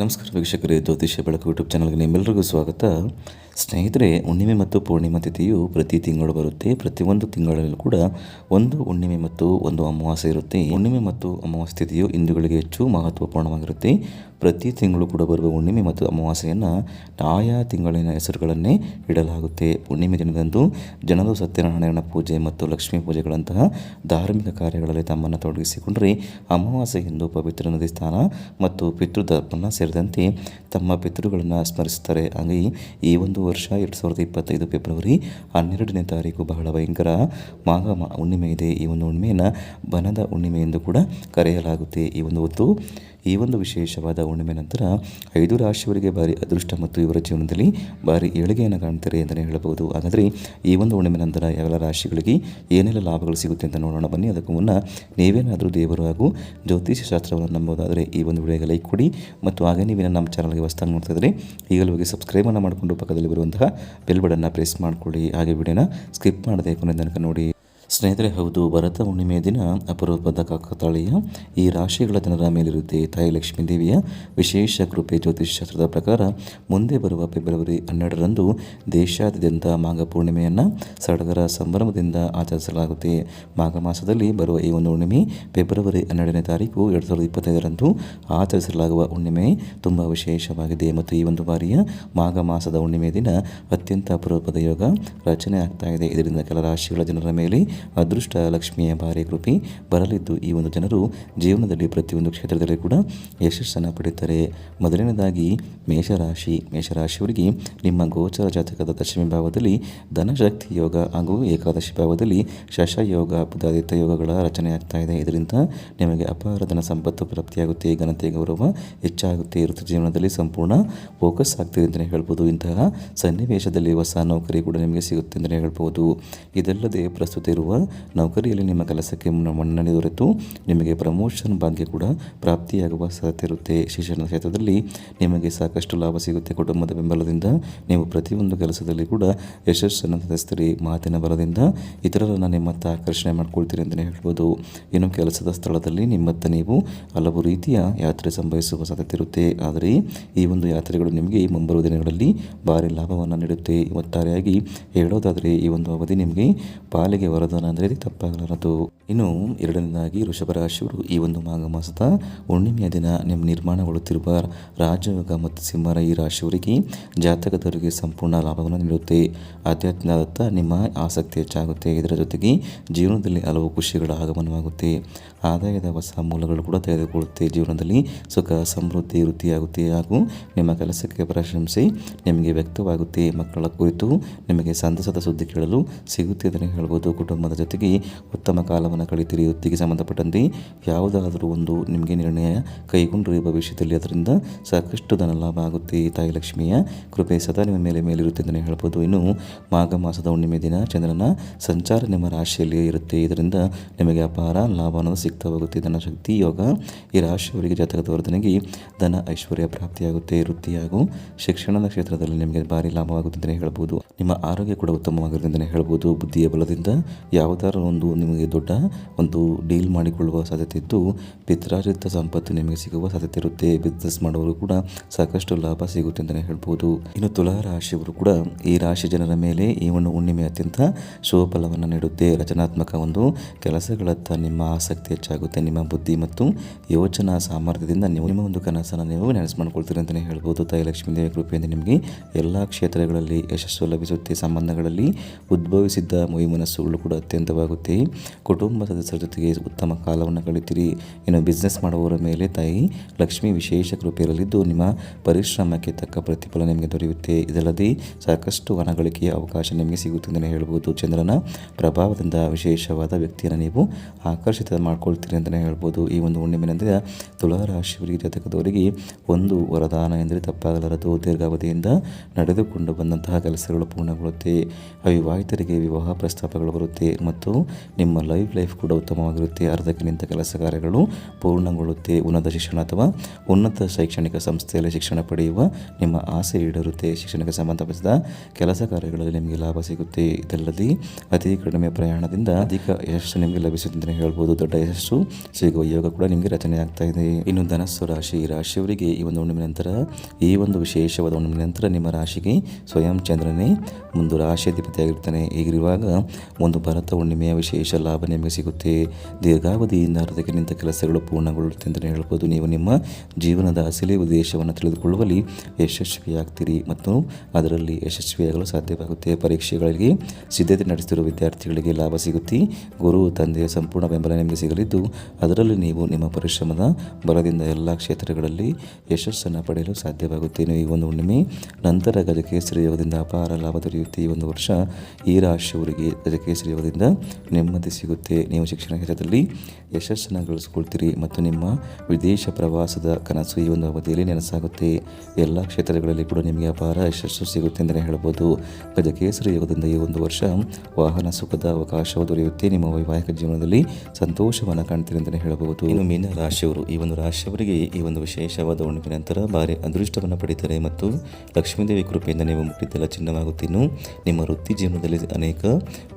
ನಮಸ್ಕಾರ ವೀಕ್ಷಕರೇ ಜ್ಯೋತಿಷ್ಯ ಬೆಳಕು ಯೂಟ್ಯೂಬ್ ಚಾನಲ್ಗೆ ನಿಮ್ಮೆಲ್ಲರಿಗೂ ಸ್ವಾಗತ. ಸ್ನೇಹಿತರೆ, ಹುಣ್ಣಿಮೆ ಮತ್ತು ಪೂರ್ಣಿಮಾ ತಿಥಿಯು ಪ್ರತಿ ತಿಂಗಳು ಬರುತ್ತೆ. ಪ್ರತಿಯೊಂದು ತಿಂಗಳಲ್ಲೂ ಕೂಡ ಒಂದು ಹುಣ್ಣಿಮೆ ಮತ್ತು ಒಂದು ಅಮಾವಾಸ್ಯೆ ಇರುತ್ತೆ. ಹುಣ್ಣಿಮೆ ಮತ್ತು ಅಮಾವಾಸ್ಯೆ ತಿಥಿಯು ಹಿಂದೂಗಳಿಗೆ ಹೆಚ್ಚು ಮಹತ್ವಪೂರ್ಣವಾಗಿರುತ್ತೆ. ಪ್ರತಿ ತಿಂಗಳು ಕೂಡ ಬರುವ ಹುಣ್ಣಿಮೆ ಮತ್ತು ಅಮಾವಾಸ್ಯೆಯನ್ನು ಆಯಾ ತಿಂಗಳಿನ ಹೆಸರುಗಳನ್ನೇ ಇಡಲಾಗುತ್ತೆ. ಹುಣ್ಣಿಮೆ ದಿನದಂದು ಜನರು ಸತ್ಯನಾರಾಯಣ ಪೂಜೆ ಮತ್ತು ಲಕ್ಷ್ಮೀ ಪೂಜೆಗಳಂತಹ ಧಾರ್ಮಿಕ ಕಾರ್ಯಗಳಲ್ಲಿ ತಮ್ಮನ್ನು ತೊಡಗಿಸಿಕೊಂಡರೆ ಅಮಾವಾಸ್ಯೆ ಎಂದು ಪವಿತ್ರ ನದಿ ಸ್ಥಾನ ಮತ್ತು ಪಿತೃತರ್ಪಣ ಸೇರಿದಂತೆ ತಮ್ಮ ಪಿತೃಗಳನ್ನು ಸ್ಮರಿಸುತ್ತಾರೆ. ಹಾಗೆಯೇ ಈ ಒಂದು ವರ್ಷ, ಎರಡು ಸಾವಿರದ ಇಪ್ಪತ್ತೈದು ಫೆಬ್ರವರಿ ಹನ್ನೆರಡನೇ ತಾರೀಕು ಬಹಳ ಭಯಂಕರ ಮಾಘ ಹುಣ್ಣಿಮೆ ಇದೆ. ಈ ಒಂದು ಹುಣ್ಣಿಮೆಯನ್ನು ಬನದ ಹುಣ್ಣಿಮೆ ಎಂದು ಕೂಡ ಕರೆಯಲಾಗುತ್ತೆ. ಈ ಒಂದು ಹೊತ್ತು ಈ ಒಂದು ವಿಶೇಷವಾದ ಹುಣ್ಣಿಮೆ ನಂತರ ಐದು ರಾಶಿಯವರಿಗೆ ಭಾರಿ ಅದೃಷ್ಟ ಮತ್ತು ಇವರ ಜೀವನದಲ್ಲಿ ಭಾರಿ ಏಳಿಗೆಯನ್ನು ಕಾಣ್ತಾರೆ ಅಂತಲೇ ಹೇಳಬಹುದು. ಹಾಗಾದರೆ ಈ ಒಂದು ಹುಣ್ಣಿಮೆ ನಂತರ ಯಾವೆಲ್ಲ ರಾಶಿಗಳಿಗೆ ಏನೆಲ್ಲ ಲಾಭಗಳು ಸಿಗುತ್ತೆ ಅಂತ ನೋಡೋಣ. ಬನ್ನಿ, ಅದಕ್ಕೂ ಮುನ್ನ ನೀವೇನಾದರೂ ದೇವರು ಹಾಗೂ ಜ್ಯೋತಿಷ್ಯ ಶಾಸ್ತ್ರವನ್ನು ನಂಬೋದಾದರೆ ಈ ಒಂದು ವಿಡಿಯೋಗೆ ಲೈಕ್ ಕೊಡಿ ಮತ್ತು ಹಾಗೆ ನೀವೇನ ನಮ್ಮ ಚಾನಲ್ಗೆ ಹೊಸ್ತಾಗಿ ನೋಡ್ತಾ ಇದ್ದರೆ ಈಗಲೂ ಹೋಗಿ ಸಬ್ಸ್ಕ್ರೈಬನ್ನು ಮಾಡಿಕೊಂಡು ಪಕ್ಕದಲ್ಲಿ ಬರುವಂತಹ ಬೆಲ್ ಬಟನ್ನ ಪ್ರೆಸ್ ಮಾಡಿಕೊಳ್ಳಿ. ಹಾಗೆ ವಿಡಿಯೋನ ಸ್ಕಿಪ್ ಮಾಡದೆ ಕೊನೆ ನೋಡಿ. ಸ್ನೇಹಿತರೆ, ಹೌದು, ಭರತ ಹುಣ್ಣಿಮೆಯ ದಿನ ಅಪರೂಪದ ಕಾಕತಾಳೀಯ. ಈ ರಾಶಿಗಳ ಜನರ ಮೇಲಿರುತ್ತೆ ತಾಯಿ ಲಕ್ಷ್ಮೀ ದೇವಿಯ ವಿಶೇಷ ಕೃಪೆ ಜ್ಯೋತಿಷ್ ಶಾಸ್ತ್ರದ ಪ್ರಕಾರ ಮುಂದೆ ಬರುವ ಫೆಬ್ರವರಿ ಹನ್ನೆರಡರಂದು ದೇಶಾದ್ಯಂತ ಮಾಘ ಪೂರ್ಣಿಮೆಯನ್ನು ಸಡಗರ ಸಂಭ್ರಮದಿಂದ ಆಚರಿಸಲಾಗುತ್ತೆ. ಮಾಘ ಮಾಸದಲ್ಲಿ ಬರುವ ಈ ಒಂದು ಹುಣ್ಣಿಮೆ ಫೆಬ್ರವರಿ ಹನ್ನೆರಡನೇ ತಾರೀಕು ಎರಡು ಸಾವಿರದ ಇಪ್ಪತ್ತೈದರಂದು ಆಚರಿಸಲಾಗುವ ಹುಣ್ಣಿಮೆ. ತುಂಬ ವಿಶೇಷವಾಗಿದೆ ಮತ್ತು ಈ ಒಂದು ಬಾರಿಯ ಮಾಘ ಮಾಸದ ಹುಣ್ಣಿಮೆಯ ದಿನ ಅತ್ಯಂತ ಅಪರೂಪದ ಯೋಗ ರಚನೆ ಆಗ್ತಾ ಇದೆ. ಇದರಿಂದ ಕೆಲ ರಾಶಿಗಳ ಜನರ ಮೇಲೆ ಅದೃಷ್ಟ ಲಕ್ಷ್ಮಿಯ ಭಾರಿ ಕೃಪೆ ಬರಲಿದ್ದು ಈ ಒಂದು ಜನರು ಜೀವನದಲ್ಲಿ ಪ್ರತಿಯೊಂದು ಕ್ಷೇತ್ರದಲ್ಲಿ ಕೂಡ ಯಶಸ್ಸನ್ನು ಪಡೆಯುತ್ತಾರೆ. ಮೊದಲನೇದಾಗಿ ಮೇಷರಾಶಿ. ಮೇಷರಾಶಿಯವರಿಗೆ ನಿಮ್ಮ ಗೋಚರ ಜಾತಕದ ದಶಮಿ ಭಾವದಲ್ಲಿ ಧನಶಕ್ತಿ ಯೋಗ ಹಾಗೂ ಏಕಾದಶಿ ಭಾವದಲ್ಲಿ ಶಶಯೋಗ, ಬುಧಾದಿತ್ಯ ಯೋಗಗಳ ರಚನೆ ಆಗ್ತಾ ಇದೆ. ಇದರಿಂದ ನಿಮಗೆ ಅಪಾರ ಧನ ಸಂಪತ್ತು ಪ್ರಾಪ್ತಿಯಾಗುತ್ತೆ. ಘನತೆ ಗೌರವ ಹೆಚ್ಚಾಗುತ್ತೆ. ವೃತ್ತಿ ಜೀವನದಲ್ಲಿ ಸಂಪೂರ್ಣ ಫೋಕಸ್ ಆಗ್ತಿದೆ ಅಂತಲೇ ಹೇಳ್ಬೋದು. ಇಂತಹ ಸನ್ನಿವೇಶದಲ್ಲಿ ಹೊಸ ನೌಕರಿ ಕೂಡ ನಿಮಗೆ ಸಿಗುತ್ತೆ ಅಂತಲೇ ಹೇಳ್ಬೋದು. ಇದಲ್ಲದೆ ಪ್ರಸ್ತುತ ಇರುವ ನೌಕರಿಯಲ್ಲಿ ನಿಮ್ಮ ಕೆಲಸಕ್ಕೆ ಮುನ್ನ- ಮನ್ನಣೆ ದೊರೆತು. ನಿಮಗೆ ಪ್ರಮೋಷನ್ ಭಾಗ್ಯ ಕೂಡ ಪ್ರಾಪ್ತಿಯಾಗುವ ಸಾಧ್ಯತೆ ಇರುತ್ತೆ. ಶಿಕ್ಷಣ ಕ್ಷೇತ್ರದಲ್ಲಿ ನಿಮಗೆ ಸಾಕಷ್ಟು ಲಾಭ ಸಿಗುತ್ತೆ ಕುಟುಂಬದ ಬೆಂಬಲದಿಂದ. ನೀವು ಪ್ರತಿಯೊಂದು ಕೆಲಸದಲ್ಲಿ ಕೂಡ ಯಶಸ್ಸನ್ನು ಸಾಧಿಸ್ತೀರಿ ಮಾತಿನ ಬಲದಿಂದ ಇತರರನ್ನು ನಿಮ್ಮತ್ತ ಆಕರ್ಷಣೆ ಮಾಡ್ಕೊಳ್ತೀರಿ ಅಂತಲೇ ಹೇಳ್ಬೋದು. ಇನ್ನು ಕೆಲಸದ ಸ್ಥಳದಲ್ಲಿ ನಿಮ್ಮತ್ತ ನೀವು ಹಲವು ರೀತಿಯ ಯಾತ್ರೆ ಸಂಭವಿಸುವ ಸಾಧ್ಯತೆ ಇರುತ್ತೆ. ಆದರೆ ಈ ಒಂದು ಯಾತ್ರೆಗಳು ನಿಮಗೆ ಮುಂಬರುವ ದಿನಗಳಲ್ಲಿ ಭಾರಿ ಲಾಭವನ್ನು ನೀಡುತ್ತೆ. ಒಟ್ಟಾರೆಯಾಗಿ ಹೇಳೋದಾದರೆ ಈ ಒಂದು ಅವಧಿ ನಿಮಗೆ ಪಾಲಿಗೆ ವರದಾನ ಅಂದರೆ ತಪ್ಪಾಗಲಾರದು ಇನ್ನು ಎರಡನೇದಾಗಿ ಋಷಭ ರಾಶಿಯವರು ಈ ಒಂದು ಮಾಘ ಮಾಸದ ಹುಣ್ಣಿಮೆಯ ದಿನ ನಿಮ್ಮ ನಿರ್ಮಾಣಗೊಳ್ಳುತ್ತಿರುವ ರಾಜಯೋಗ ಮತ್ತು ಸಿಂಹರ ಈ ರಾಶಿಯವರಿಗೆ ಜಾತಕದವರಿಗೆ ಸಂಪೂರ್ಣ ಲಾಭವನ್ನು ನೀಡುತ್ತೆ. ಆಧ್ಯಾತ್ಮದತ್ತ ನಿಮ್ಮ ಆಸಕ್ತಿ ಹೆಚ್ಚಾಗುತ್ತೆ. ಇದರ ಜೊತೆಗೆ ಜೀವನದಲ್ಲಿ ಹಲವು ಖುಷಿಗಳ ಆಗಮನವಾಗುತ್ತೆ. ಆದಾಯದ ಹೊಸ ಮೂಲಗಳು ಕೂಡ ತೆಗೆದುಕೊಳ್ಳುತ್ತೆ. ಜೀವನದಲ್ಲಿ ಸುಖ, ಸಮೃದ್ಧಿ, ವೃದ್ಧಿಯಾಗುತ್ತೆ ಹಾಗೂ ನಿಮ್ಮ ಕೆಲಸಕ್ಕೆ ಪ್ರಶಂಸೆ ನಿಮಗೆ ವ್ಯಕ್ತವಾಗುತ್ತೆ. ಮಕ್ಕಳ ಕುರಿತು ನಿಮಗೆ ಸಂತಸದ ಸುದ್ದಿ ಕೇಳಲು ಸಿಗುತ್ತೆ ಅಂತಲೇ ಹೇಳ್ಬೋದು. ಕುಟುಂಬದ ಜೊತೆಗೆ ಉತ್ತಮ ಕಾಲವನ್ನು ಕಳಿತೀರಿ ವೃತ್ತಿಗೆ ಸಂಬಂಧಪಟ್ಟಂತೆ ಯಾವುದಾದರೂ ಒಂದು ನಿಮಗೆ ನಿರ್ಣಯ ಕೈಗೊಂಡ್ರೆ. ಭವಿಷ್ಯದಲ್ಲಿ ಅದರಿಂದ ಸಾಕಷ್ಟು ಧನ ಲಾಭ ಆಗುತ್ತೆ. ತಾಯಿ ಲಕ್ಷ್ಮಿಯ ಕೃಪೆ ಸದಾ ನಿಮ್ಮ ಮೇಲೆ ಮೇಲಿರುತ್ತೆ ಅಂತಲೇ ಹೇಳ್ಬೋದು. ಇನ್ನು ಮಾಘ ಮಾಸದ ಹುಣ್ಣಿಮೆ ದಿನ ಚಂದ್ರನ ಸಂಚಾರ ನಿಮ್ಮ ರಾಶಿಯಲ್ಲಿ ಇರುತ್ತೆ. ಇದರಿಂದ ನಿಮಗೆ ಅಪಾರ ಲಾಭ ಅನ್ನೋದು ಸಿಗ್ತಾ ಹೋಗುತ್ತೆ ಧನ ಶಕ್ತಿ, ಯೋಗ ಈ ರಾಶಿಯವರಿಗೆ ಜಾತಕದ ವರ್ಧನೆಗೆ ಧನ ಐಶ್ವರ್ಯ ಪ್ರಾಪ್ತಿಯಾಗುತ್ತೆ. ವೃತ್ತಿ ಹಾಗೂ ಶಿಕ್ಷಣದ ಕ್ಷೇತ್ರದಲ್ಲಿ ನಿಮಗೆ ಭಾರಿ ಲಾಭವಾಗುತ್ತೆ ಅಂತಲೇ ಹೇಳ್ಬೋದು. ನಿಮ್ಮ ಆರೋಗ್ಯ ಕೂಡ ಉತ್ತಮವಾಗಿರುತ್ತೆ ಅಂತಲೇ ಹೇಳ್ಬೋದು. ಬುದ್ಧಿಯ ಬಲದಿಂದ ಯಾವುದಾದ್ರು ಒಂದು ನಿಮಗೆ ದೊಡ್ಡ ಒಂದು ಡೀಲ್ ಮಾಡಿಕೊಳ್ಳುವ ಸಾಧ್ಯತೆ ಇದ್ದು, ಪಿತ್ರಾರ್ಜಿತ ಸಂಪತ್ತು ನಿಮಗೆ ಸಿಗುವ ಸಾಧ್ಯತೆ ಇರುತ್ತೆ. ಬಿಸ್ನೆಸ್ ಮಾಡುವವರು ಕೂಡ ಸಾಕಷ್ಟು ಲಾಭ ಸಿಗುತ್ತೆ ಅಂತಲೇ ಹೇಳ್ಬೋದು. ಇನ್ನು ತುಲಾ ರಾಶಿಯವರು ಕೂಡ ಈ ರಾಶಿ ಜನರ ಮೇಲೆ ಈ ಒಂದು ಹುಣ್ಣಿಮೆ ಅತ್ಯಂತ ಶುಭ ನೀಡುತ್ತೆ. ರಚನಾತ್ಮಕ ಒಂದು ಕೆಲಸಗಳತ್ತ ನಿಮ್ಮ ಆಸಕ್ತಿ ಹೆಚ್ಚಾಗುತ್ತೆ. ನಿಮ್ಮ ಬುದ್ಧಿ ಮತ್ತು ಯೋಚನಾ ಸಾಮರ್ಥ್ಯದಿಂದ ನೀವು ನಿಮ್ಮ ಒಂದು ಕನಸನ್ನು ನೀವು ನೆನೆಸ್ ಮಾಡ್ಕೊಳ್ತೀರಿ ಅಂತಲೇ ಹೇಳ್ಬೋದು. ತಾಯಿ ಲಕ್ಷ್ಮೀ ದೇವಿ ಕೃಪೆಯಿಂದ ನಿಮಗೆ ಎಲ್ಲ ಕ್ಷೇತ್ರಗಳಲ್ಲಿ ಯಶಸ್ಸು ಲಭಿಸುತ್ತೆ. ಸಂಬಂಧಗಳಲ್ಲಿ ಉದ್ಭವಿಸಿದ್ದ ಮೈ ಮನಸ್ಸುಗಳು ಕೂಡ ಅತ್ಯಂತವಾಗುತ್ತೆ. ಕುಟುಂಬ ಸದಸ್ಯರ ಜೊತೆಗೆ ಉತ್ತಮ ಕಾಲವನ್ನು ಕಳಿತೀರಿ ಇನ್ನು ಬಿಸ್ನೆಸ್ ಮಾಡುವವರ ಮೇಲೆ ತಾಯಿ ಲಕ್ಷ್ಮಿ ವಿಶೇಷ ಕೃಪೆ ಇರಲಿದ್ದು ನಿಮ್ಮ ಪರಿಶ್ರಮಕ್ಕೆ ತಕ್ಕ ಪ್ರತಿಫಲ ನಿಮಗೆ ದೊರೆಯುತ್ತೆ. ಇದಲ್ಲದೆ ಸಾಕಷ್ಟು ಹಣ ಅವಕಾಶ ನಿಮಗೆ ಸಿಗುತ್ತದೆ ಅಂತಲೇ ಹೇಳ್ಬೋದು ಚಂದ್ರನ ಪ್ರಭಾವದಿಂದ ವಿಶೇಷವಾದ ವ್ಯಕ್ತಿಯನ್ನು ನೀವು ಆಕರ್ಷಿತ ಮಾಡ್ಕೊಳ್ತೀರಿ ಅಂತಲೇ ಹೇಳ್ಬೋದು ಈ ಒಂದು ಹುಣ್ಣಿಮೆ ತುಳಾರಾಶಿಯವರಿಗೆ ಜಾತಕದವರಿಗೆ ಒಂದು ವರದಾನ ಎಂದರೆ ತಪ್ಪಾಗಲಾರದು. ದೀರ್ಘಾವಧಿಯಿಂದ ನಡೆದುಕೊಂಡು ಬಂದಂತಹ ಕೆಲಸಗಳು ಪೂರ್ಣಗೊಳ್ಳುತ್ತೆ. ಅವಿವಾಹಿತರಿಗೆ ವಿವಾಹ ಪ್ರಸ್ತಾಪಗಳು ಬರುತ್ತೆ ಮತ್ತು ನಿಮ್ಮ ಲೈಫ್ ಲೈಫ್ ಕೂಡ ಉತ್ತಮವಾಗಿರುತ್ತೆ. ಅರ್ಧಕ್ಕೆ ನಿಂತ ಕೆಲಸ ಕಾರ್ಯಗಳು ಪೂರ್ಣಗೊಳ್ಳುತ್ತೆ. ಉನ್ನತ ಶಿಕ್ಷಣ ಅಥವಾ ಉನ್ನತ ಶೈಕ್ಷಣಿಕ ಸಂಸ್ಥೆಯಲ್ಲಿ ಶಿಕ್ಷಣ ಪಡೆಯುವ ನಿಮ್ಮ ಆಸೆ ಈಡೇರುತ್ತೆ. ಶಿಕ್ಷಣಕ್ಕೆ ಸಂಬಂಧಪಟ್ಟಿದ ಕೆಲಸ ಕಾರ್ಯಗಳಲ್ಲಿ ನಿಮಗೆ ಲಾಭ ಸಿಗುತ್ತೆ. ಇದಲ್ಲದೆ ಅತಿ ಕಡಿಮೆ ಪ್ರಯಾಣದಿಂದ ಅಧಿಕ ಯಶಸ್ಸು ನಿಮಗೆ ಲಭಿಸುತ್ತೆ ಹೇಳ್ಬೋದು. ದೊಡ್ಡ ಯಶಸ್ಸು ಸಿಗುವ ಯೋಗ ಕೂಡ ನಿಮಗೆ ರಚನೆ ಆಗ್ತಾ ಇದೆ. ಇನ್ನು ಧನಸ್ಸು, ರಾಶಿ ರಾಶಿಯವರಿಗೆ ಈ ಒಂದು ಹುಣ್ಣಿಮೆ ನಂತರ, ಈ ಒಂದು ವಿಶೇಷವಾದ ಹುಣ್ಣಿಮೆ ನಂತರ ನಿಮ್ಮ ರಾಶಿಗೆ ಸ್ವಯಂ ಚಂದ್ರನೇ ಒಂದು ರಾಶಿಯಾಧಿಪತಿಯಾಗಿರ್ತಾನೆ ಈಗಿರುವಾಗ ಒಂದು ಭರತ ಹುಣ್ಣಿಮೆಯ ವಿಶೇಷ ಲಾಭ ನಿಮಗೆ ಸಿಗುತ್ತೆ. ದೀರ್ಘಾವಧಿಯಿಂದ ಅರ್ಧಕ್ಕೆ ನಿಂತ ಕೆಲಸಗಳು ಪೂರ್ಣಗೊಳ್ಳುತ್ತೆ ಅಂತಲೇ ಹೇಳ್ಬೋದು. ನೀವು ನಿಮ್ಮ ಜೀವನದ ಅಸಲಿ ಉದ್ದೇಶವನ್ನು ತಿಳಿದುಕೊಳ್ಳುವಲ್ಲಿ ಯಶಸ್ವಿಯಾಗ್ತೀರಿ ಮತ್ತು ಅದರಲ್ಲಿ ಯಶಸ್ವಿಯಾಗಲು ಸಾಧ್ಯವಾಗುತ್ತೆ. ಪರೀಕ್ಷೆಗಳಿಗೆ ಸಿದ್ಧತೆ ನಡೆಸುತ್ತಿರುವ ವಿದ್ಯಾರ್ಥಿಗಳಿಗೆ ಲಾಭ ಸಿಗುತ್ತೆ. ಗುರು ತಂದೆಯ ಸಂಪೂರ್ಣ ಬೆಂಬಲ ನಿಮಗೆ ಸಿಗಲಿದ್ದು, ಅದರಲ್ಲಿ ನೀವು ನಿಮ್ಮ ಪರಿಶ್ರಮದ ಬಲದಿಂದ ಎಲ್ಲ ಕ್ಷೇತ್ರಗಳಲ್ಲಿ ಯಶಸ್ಸನ್ನು ಪಡೆಯಲು ಸಾಧ್ಯವಾಗುತ್ತೆ. ಈ ಒಂದು ಹುಣ್ಣಿಮೆ ನಂತರ ಗಜಕೇಸರಿ ಯೋಗದಿಂದ ಅಪಾರ ಲಾಭ ದೊರೆಯುತ್ತೆ. ಈ ಒಂದು ವರ್ಷ ಈ ರಾಶಿಯವರಿಗೆ ಗಜಕೇಸರಿ ಯೋಗದಿಂದ ನೆಮ್ಮದಿ ಸಿಗುತ್ತೆ. ನೀವು ಶಿಕ್ಷಣ ಕ್ಷೇತ್ರದಲ್ಲಿ ಯಶಸ್ಸನ್ನು ಗಳಿಸ್ಕೊಳ್ತೀರಿ ಮತ್ತು ನಿಮ್ಮ ವಿದೇಶ ಪ್ರವಾಸದ ಕನಸು ಈ ಒಂದು ಅವಧಿಯಲ್ಲಿ ನೆನಸಾಗುತ್ತೆ. ಎಲ್ಲ ಕ್ಷೇತ್ರಗಳಲ್ಲಿ ಕೂಡ ನಿಮಗೆ ಅಪಾರ ಯಶಸ್ಸು ಸಿಗುತ್ತೆ ಅಂತಲೇ ಹೇಳ್ಬೋದು. ಗಜಕೇಸರಿ ಯೋಗದಿಂದ ಈ ಒಂದು ವರ್ಷ ವಾಹನ ಸುಖದ ಅವಕಾಶವು ದೊರೆಯುತ್ತೆ. ನಿಮ್ಮ ವೈವಾಹಿಕ ಜೀವನದಲ್ಲಿ ಸಂತೋಷವನ್ನು ಕಾಣ್ತೀರಿ ಅಂತಲೇ ಹೇಳಬಹುದು ಇನ್ನು ಮೀನ ರಾಶಿಯವರು, ಈ ಒಂದು ರಾಶಿಯವರಿಗೆ ಈ ಒಂದು ವಿಶೇಷವಾದ ಹುಣ್ಣಿಮೆ ನಂತರ ಭಾರಿ ಅದೃಷ್ಟವನ್ನು ಪಡಿತಾರೆ ಮತ್ತು ಲಕ್ಷ್ಮೀದೇವಿ ಕೃಪೆಯಿಂದ ನೀವು ಮುಟ್ಟಿದ್ದೆಲ್ಲ ಚಿನ್ನವಾಗುತ್ತಿನ್ನು ನಿಮ್ಮ ವೃತ್ತಿ ಜೀವನದಲ್ಲಿ ಅನೇಕ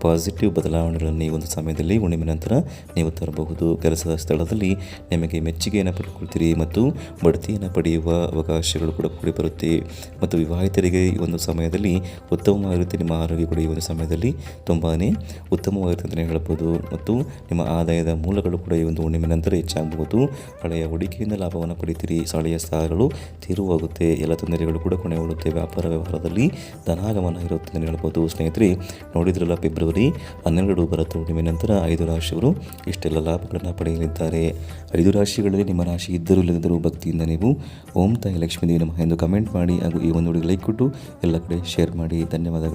ಪಾಸಿಟಿವ್ ಬದಲಾವಣೆಗಳನ್ನು ಈ ಒಂದು ಸಮಯದಲ್ಲಿ ಹುಣ್ಣಿಮೆ ನಂತರ ನೀವು ತರಬಹುದು ಕೆಲಸದ ಸ್ಥಳದಲ್ಲಿ ನಿಮಗೆ ಮೆಚ್ಚುಗೆಯನ್ನು ಪಡ್ಕೊಳ್ತೀರಿ ಮತ್ತು ಬಡ್ತಿಯನ್ನು ಪಡೆಯುವ ಅವಕಾಶಗಳು ಕೂಡ ಕೂಡಿ ಬರುತ್ತೆ. ಮತ್ತು ವಿವಾಹಿತರಿಗೆ ಈ ಒಂದು ಸಮಯದಲ್ಲಿ ಉತ್ತಮವಾಗಿರುತ್ತೆ, ನಿಮ್ಮ ಆರೋಗ್ಯ ಕೂಡ ಈ ಒಂದು ಸಮಯದಲ್ಲಿ ತುಂಬಾ ಉತ್ತಮವಾಗಿರುತ್ತೆ ಅಂತಲೇ ಹೇಳ್ಬೋದು. ಮತ್ತು ನಿಮ್ಮ ಆದಾಯದ ಮೂಲಗಳು ಕೂಡ ಈ ಒಂದು ಹುಣ್ಣಿಮೆ ನಂತರ ಹೆಚ್ಚಾಗಬಹುದು. ಹಳೆಯ ಹೂಡಿಕೆಯಿಂದ ಲಾಭವನ್ನು ಪಡಿತೀರಿ. ಹಳೆಯ ಸ್ಥಳಗಳು ತೀರುವಾಗುತ್ತೆ. ಎಲ್ಲ ತೊಂದರೆಗಳು ಕೂಡ ಕೊನೆಗೊಳ್ಳುತ್ತೆ. ವ್ಯಾಪಾರ ವ್ಯವಹಾರದಲ್ಲಿ ಧನಾಗಮನ ಇರುತ್ತೆ ಅಂತಲೇ ಹೇಳ್ಬೋದು. ಸ್ನೇಹಿತರೆ, ನೋಡಿದ್ರಲ್ಲ, ಫೆಬ್ರವರಿ ಹನ್ನೆರಡು ಬರುತ್ತೆ ಹುಣ್ಣಿಮೆ ನಂತರ ಐದು ರಾಶಿಯವರು ಇಷ್ಟೆಲ್ಲ ಲಾಭಗಳನ್ನು ಪಡೆಯಲಿದ್ದಾರೆ. ಐದು ರಾಶಿಗಳಲ್ಲಿ ನಿಮ್ಮ ರಾಶಿ ಇದ್ದರೂ ಇಲ್ಲದಿದ್ದರೂ ಭಕ್ತಿಯಿಂದ ನೀವು ಓಂ ತಾಯಿ ಲಕ್ಷ್ಮೀ ನಮಃ ಎಂದು ಕಮೆಂಟ್ ಮಾಡಿ ಹಾಗೂ ಈ ಒಂದು ಲೈಕ್ ಕೊಟ್ಟು ಎಲ್ಲ ಕಡೆ ಶೇರ್ ಮಾಡಿ. ಧನ್ಯವಾದಗಳು.